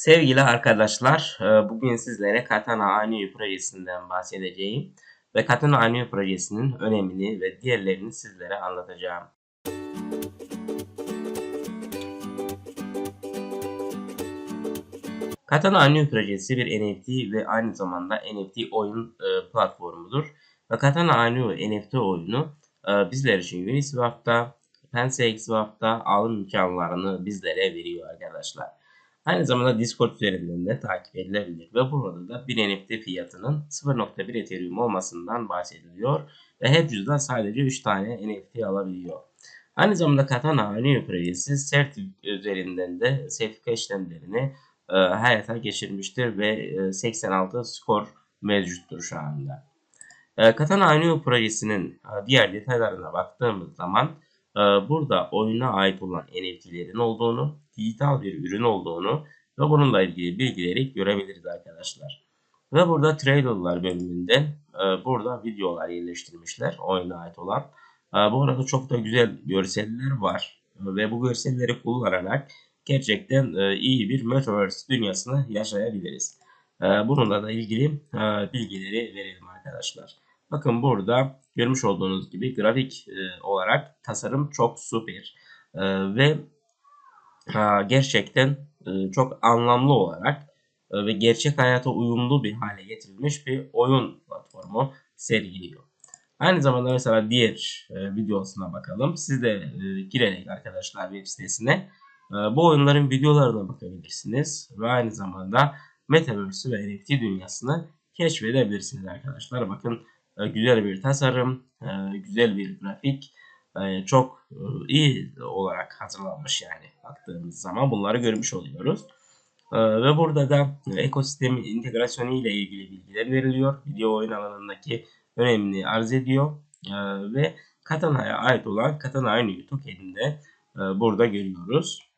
Sevgili arkadaşlar, e, bugün sizlere Katana Anyu projesinden bahsedeceğim ve Katana Anyu projesinin önemini ve diğerlerini sizlere anlatacağım. Katana Anyu projesi bir NFT ve aynı zamanda NFT oyun e, platformudur. Ve Katana Anyu NFT oyunu e, bizler için Uniswap'ta, PancakeSwap'ta alım imkanlarını bizlere veriyor arkadaşlar. Aynı zamanda Discord üzerinden de takip edilebilir ve burada da bir NFT fiyatının 0.1 Ethereum olmasından bahsediliyor ve her cüzdan sadece 3 tane NFT alabiliyor. Aynı zamanda Katana Anio projesi CERT üzerinden de sertifika işlemlerini e, hayata geçirmiştir ve e, 86 skor mevcuttur şu anda. E, Katana Anio projesinin e, diğer detaylarına baktığımız zaman e, burada oyuna ait olan NFT'lerin olduğunu, dijital bir ürün olduğunu ve bununla ilgili bilgileri görebiliriz arkadaşlar. Ve burada trailerlar bölümünden e, burada videolar yerleştirmişler oyuna ait olan. E, bu arada çok da güzel görseller var ve bu görselleri kullanarak gerçekten e, iyi bir Metaverse dünyasını yaşayabiliriz. E, bununla da ilgili e, bilgileri verelim arkadaşlar. Bakın burada görmüş olduğunuz gibi grafik e, olarak tasarım çok süper e, ve gerçekten e, çok anlamlı olarak e, ve gerçek hayata uyumlu bir hale getirilmiş bir oyun platformu sergiliyor. Aynı zamanda mesela diğer e, videosuna bakalım. Siz de girerek arkadaşlar web sitesine bu oyunların videolarına bakabilirsiniz. Ve aynı zamanda Metaverse ve NFT dünyasını keşfedebilirsiniz arkadaşlar. Bakın güzel bir tasarım, güzel bir grafik, e, çok iyi olarak hazırlanmış yani baktığımız zaman bunları görmüş oluyoruz. Ve burada da ekosistem integrasyonu ile ilgili bilgiler veriliyor. Video oyun alanındaki önemini arz ediyor. Ve Katana'ya ait olan Katana Inu tokenini de burada görüyoruz.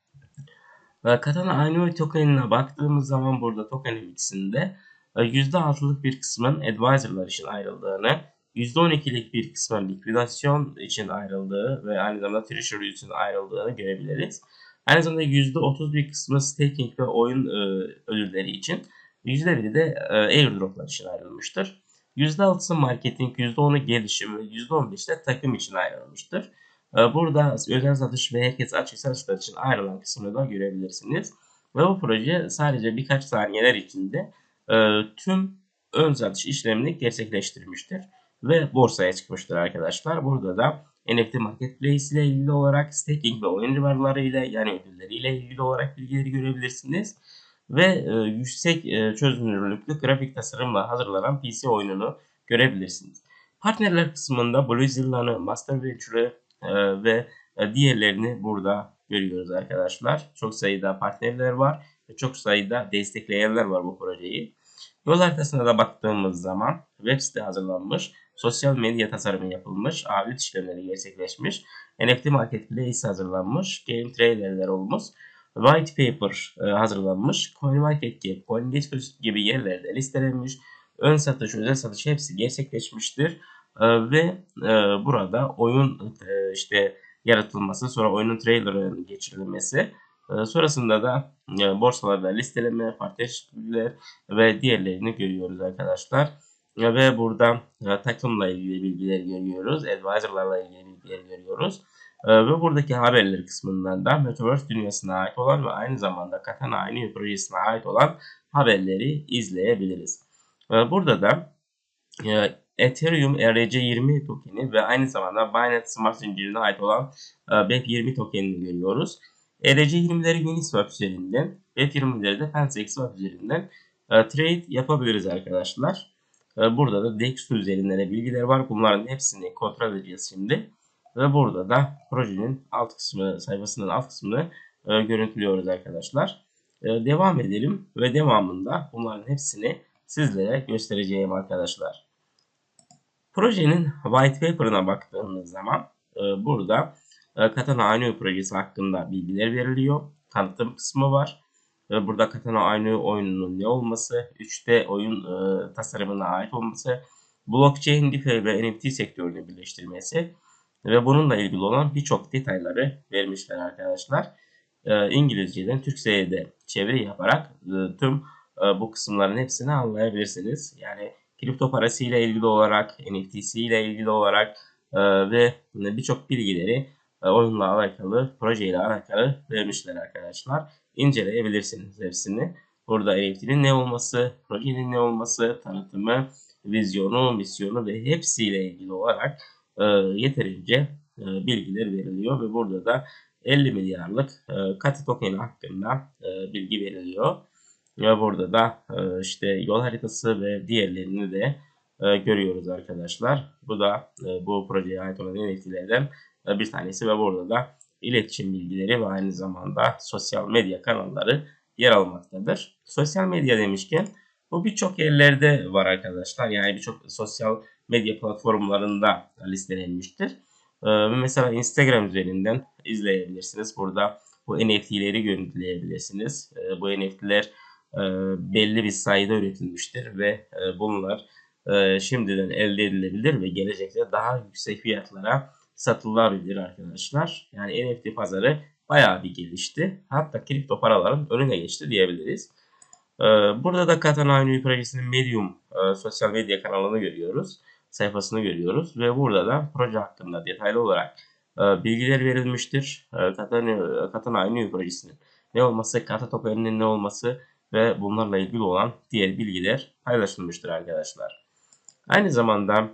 Katana Inu tokenine baktığımız zaman burada token emittisinde %6'lık bir kısmın advisorlar için ayrıldığını, %12'lik bir kısmın likvidasyon için ayrıldığı ve aynı zamanda treasury için ayrıldığını görebiliriz. Aynı zamanda %30 bir kısmı staking ve oyun e, ödülleri için, %1'i de e, airdroplar için ayrılmıştır. %6'sı marketing, %10'u gelişim ve %15 de takım için ayrılmıştır. E, burada özel satış ve herkes açık satışlar için ayrılan kısmını da görebilirsiniz. Ve bu proje sadece birkaç saniyeler içinde e, tüm ön satış işlemini gerçekleştirmiştir ve borsaya çıkmıştır arkadaşlar. Burada da NFT Marketplace ile ilgili olarak staking ve oyun rivarları ile yani ödülleri ile ilgili olarak bilgileri görebilirsiniz. Ve e, yüksek e, çözünürlüklü grafik tasarımla hazırlanan PC oyununu görebilirsiniz. Partnerler kısmında Blue Master Venture'ı e, ve e, diğerlerini burada görüyoruz arkadaşlar. Çok sayıda partnerler var ve çok sayıda destekleyenler var bu projeyi. Yol haritasına da baktığımız zaman web site hazırlanmış, sosyal medya tasarımı yapılmış, audit işlemleri gerçekleşmiş, NFT Marketplace hazırlanmış, game trailerler olmuş, white paper e, hazırlanmış, CoinMarketCap, CoinGecko gibi yerlerde listelenmiş, ön satış, özel satış hepsi gerçekleşmiştir. E, ve e, burada oyun işte yaratılması, sonra oyunun trailer'ının geçirilmesi sonrasında da borsalarda listeleme, eşitlikler ve diğerlerini görüyoruz arkadaşlar. Ve burada e, takımla ilgili bilgiler görüyoruz. Advisor'larla ilgili bilgiler görüyoruz. E, ve buradaki haberler kısmından da Metaverse dünyasına ait olan ve aynı zamanda Katana aynı projesine ait olan haberleri izleyebiliriz. Burada da Ethereum ERC20 tokeni ve aynı zamanda Binance Smart zincirine ait olan BEP20 tokenini görüyoruz. ERC20'leri Uniswap üzerinden, Bet20'leri de PancakeSwap üzerinden e, trade yapabiliriz arkadaşlar. E, burada da DEX üzerinden de bilgiler var. Bunların hepsini kontrol edeceğiz şimdi. Ve burada da projenin alt kısmı, sayfasının alt kısmını e, görüntülüyoruz arkadaşlar. E, devam edelim ve devamında bunların hepsini sizlere göstereceğim arkadaşlar. Projenin white paper'ına baktığımız zaman e, burada Katana Aynı projesi hakkında bilgiler veriliyor. Tanıtım kısmı var. Burada Katana Aynı oyununun ne olması, 3D oyun e, tasarımına ait olması, blockchain, DeFi ve NFT sektörünü birleştirmesi ve bununla ilgili olan birçok detayları vermişler arkadaşlar. e, İngilizceden Türkçe'ye de çeviri yaparak e, tüm e, bu kısımların hepsini anlayabilirsiniz. Yani kripto parası ile ilgili olarak, NFT'si ile ilgili olarak e, ve birçok bilgileri e, oyunla alakalı, projeyle alakalı vermişler arkadaşlar. İnceleyebilirsiniz hepsini. Burada NFT'nin ne olması, projenin ne olması, tanıtımı, vizyonu, misyonu ve hepsiyle ilgili olarak e, yeterince e, bilgiler veriliyor ve burada da 50 milyarlık e, Kati tokeni hakkında e, bilgi veriliyor. Ve burada da e, işte yol haritası ve diğerlerini de e, görüyoruz arkadaşlar. Bu da e, bu projeye ait olan NFT'lerden e, bir tanesi ve burada da iletişim bilgileri ve aynı zamanda sosyal medya kanalları yer almaktadır. Sosyal medya demişken bu birçok yerlerde var arkadaşlar. Yani birçok sosyal medya platformlarında listelenmiştir. Ee, mesela Instagram üzerinden izleyebilirsiniz. Burada bu NFT'leri görüntüleyebilirsiniz. Ee, bu NFT'ler e, belli bir sayıda üretilmiştir ve e, bunlar e, şimdiden elde edilebilir ve gelecekte daha yüksek fiyatlara satılabilir arkadaşlar. Yani NFT pazarı bayağı bir gelişti. Hatta kripto paraların önüne geçti diyebiliriz. Ee, burada da Katana Aynı projesinin Medium e, sosyal medya kanalını görüyoruz. Sayfasını görüyoruz ve burada da proje hakkında detaylı olarak e, bilgiler verilmiştir. E, Katana, Katana Aynı projesinin ne olması, Kata tokeninin ne olması ve bunlarla ilgili olan diğer bilgiler paylaşılmıştır arkadaşlar. Aynı zamanda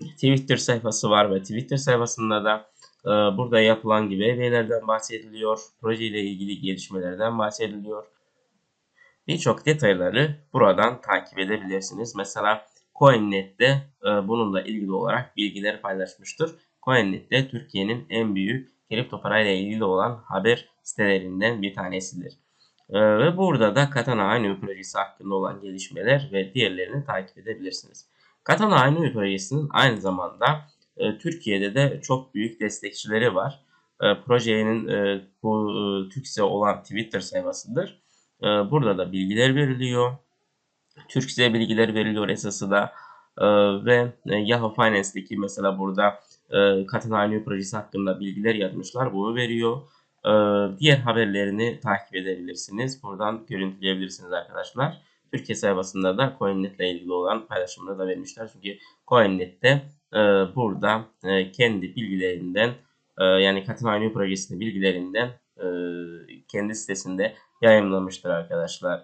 Twitter sayfası var ve Twitter sayfasında da e, burada yapılan gibi evlerden bahsediliyor. Proje ile ilgili gelişmelerden bahsediliyor. Birçok detayları buradan takip edebilirsiniz. Mesela CoinNet'te e, bununla ilgili olarak bilgiler paylaşmıştır. CoinNet de Türkiye'nin en büyük kripto parayla ilgili olan haber sitelerinden bir tanesidir. E, ve burada da Katana Aynı projesi hakkında olan gelişmeler ve diğerlerini takip edebilirsiniz. Katana Aynı projesinin aynı zamanda e, Türkiye'de de çok büyük destekçileri var. E, projenin e, bu e, Türkçe olan Twitter sayfasıdır. E, burada da bilgiler veriliyor. Türkçe bilgiler veriliyor esası da. E, ve e, Yahoo Finance'deki mesela burada e, Katana Aynı projesi hakkında bilgiler yazmışlar. Bunu veriyor. E, diğer haberlerini takip edebilirsiniz. Buradan görüntüleyebilirsiniz arkadaşlar. Türkiye sayfasında da CoinNet ile ilgili olan paylaşımları da vermişler. Çünkü CoinNet'te e, burada e, kendi bilgilerinden e, yani Katın Aynı projesinin bilgilerinden e, kendi sitesinde yayınlamıştır arkadaşlar.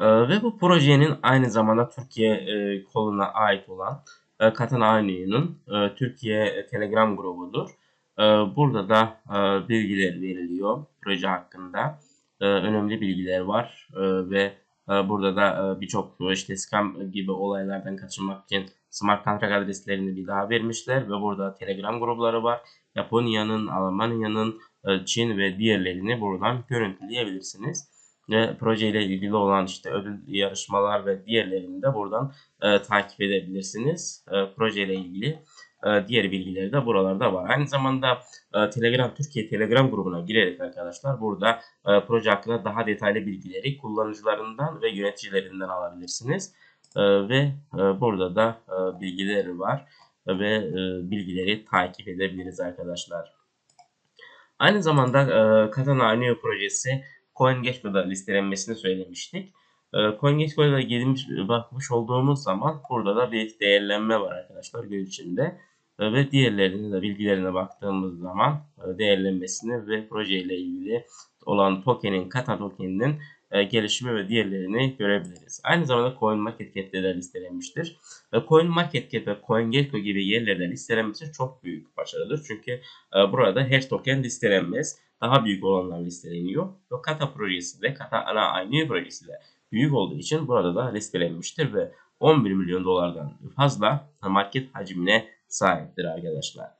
E, ve bu projenin aynı zamanda Türkiye e, koluna ait olan e, Aynı'nın e, Türkiye Telegram grubudur. E, burada da e, bilgiler veriliyor proje hakkında. E, önemli bilgiler var e, ve e, burada da birçok işte scam gibi olaylardan kaçınmak için smart contract adreslerini bir daha vermişler ve burada Telegram grupları var. Japonya'nın, Almanya'nın, Çin ve diğerlerini buradan görüntüleyebilirsiniz. Ve projeyle ilgili olan işte ödül yarışmalar ve diğerlerini de buradan e, takip edebilirsiniz. E, projeyle ilgili diğer bilgileri de buralarda var. Aynı zamanda e, Telegram Türkiye Telegram grubuna girerek arkadaşlar burada e, proje hakkında daha detaylı bilgileri kullanıcılarından ve yöneticilerinden alabilirsiniz. Ve burada da bilgileri var ve bilgileri takip edebiliriz arkadaşlar. Aynı zamanda Katana Neo projesi CoinGecko'da listelenmesini söylemiştik. CoinGecko'da girmiş bakmış olduğumuz zaman burada da bir değerlenme var arkadaşlar gün içinde ve diğerlerine de bilgilerine baktığımız zaman e, değerlenmesini ve projeyle ilgili olan tokenin, kata tokeninin e, gelişimi ve diğerlerini görebiliriz. Aynı zamanda CoinMarketCap'te de listelenmiştir. CoinMarketCap ve CoinGecko gibi yerlerde listelenmesi çok büyük başarıdır. Çünkü e, burada her token listelenmez. Daha büyük olanlar listeleniyor. Ve Kata projesi de, Kata ana aynı projesi de büyük olduğu için burada da listelenmiştir ve 11 milyon dolardan fazla market hacmine sahiptir arkadaşlar.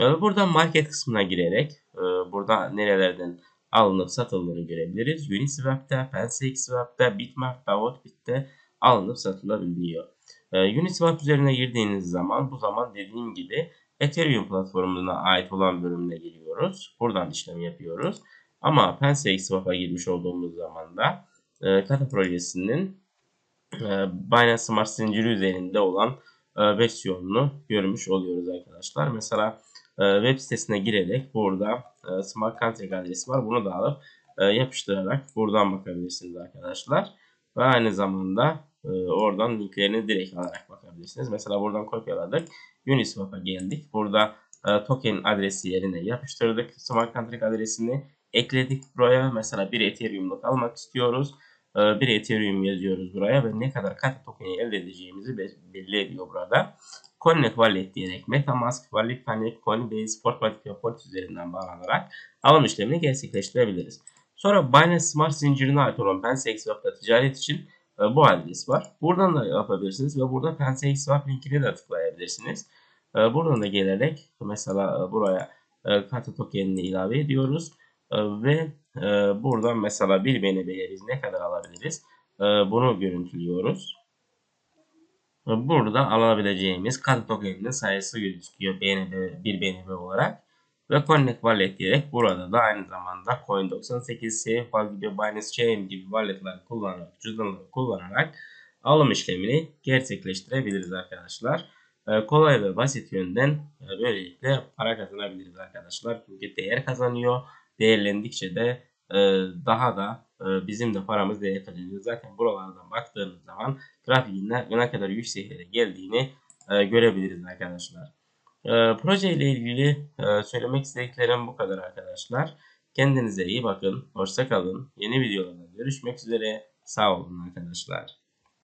Ee, burada market kısmına girerek e, burada nerelerden alınıp satıldığını görebiliriz. Uniswap'ta, PancakeSwap'ta, Bitmart'ta, Hotbit'te alınıp satılabiliyor. Ee, Uniswap üzerine girdiğiniz zaman bu zaman dediğim gibi Ethereum platformuna ait olan bölümüne giriyoruz. Buradan işlem yapıyoruz. Ama PancakeSwap'a girmiş olduğumuz zaman da e, Kata projesinin e, Binance Smart zinciri üzerinde olan versiyonunu görmüş oluyoruz arkadaşlar. Mesela e, web sitesine girerek burada e, smart contract adresi var. Bunu da alıp e, yapıştırarak buradan bakabilirsiniz arkadaşlar. Ve aynı zamanda oradan linklerini direkt alarak bakabilirsiniz. Mesela buradan kopyaladık. Uniswap'a geldik. Burada token adresi yerine yapıştırdık. Smart contract adresini ekledik buraya. Mesela bir Ethereum'luk almak istiyoruz. E, bir Ethereum yazıyoruz buraya ve ne kadar kata tokeni elde edeceğimizi belli ediyor burada. Connect Wallet diyerek Metamask, Wallet Connect, Coinbase, Portmatic ve Polit üzerinden bağlanarak alım işlemini gerçekleştirebiliriz. Sonra Binance Smart zincirine ait olan PancakeSwap'ta ticaret için e, bu adres var. Buradan da yapabilirsiniz ve burada PancakeSwap linkini de tıklayabilirsiniz. E, buradan da gelerek mesela buraya e, kata tokenini ilave ediyoruz. Ve buradan mesela bir BNB'ye biz ne kadar alabiliriz? Bunu görüntülüyoruz. Burada alabileceğimiz kata tokeninin sayısı gözüküyor BNB, bir BNB olarak. Ve Connect Wallet diyerek burada da aynı zamanda Coin98, Safeval gibi Binance Chain gibi walletler kullanarak, cüzdanları kullanarak alım işlemini gerçekleştirebiliriz arkadaşlar. Ee, kolay ve basit yönden e, böylelikle para kazanabiliriz arkadaşlar. Çünkü değer kazanıyor. Değerlendikçe de e, daha da e, bizim de paramız değer kazanıyor. Zaten buralardan baktığınız zaman grafiğinde ne kadar yükseklere geldiğini görebiliriz arkadaşlar. Proje ile ilgili söylemek istediklerim bu kadar arkadaşlar. Kendinize iyi bakın. Hoşça kalın. Yeni videolarda görüşmek üzere. Sağ olun arkadaşlar.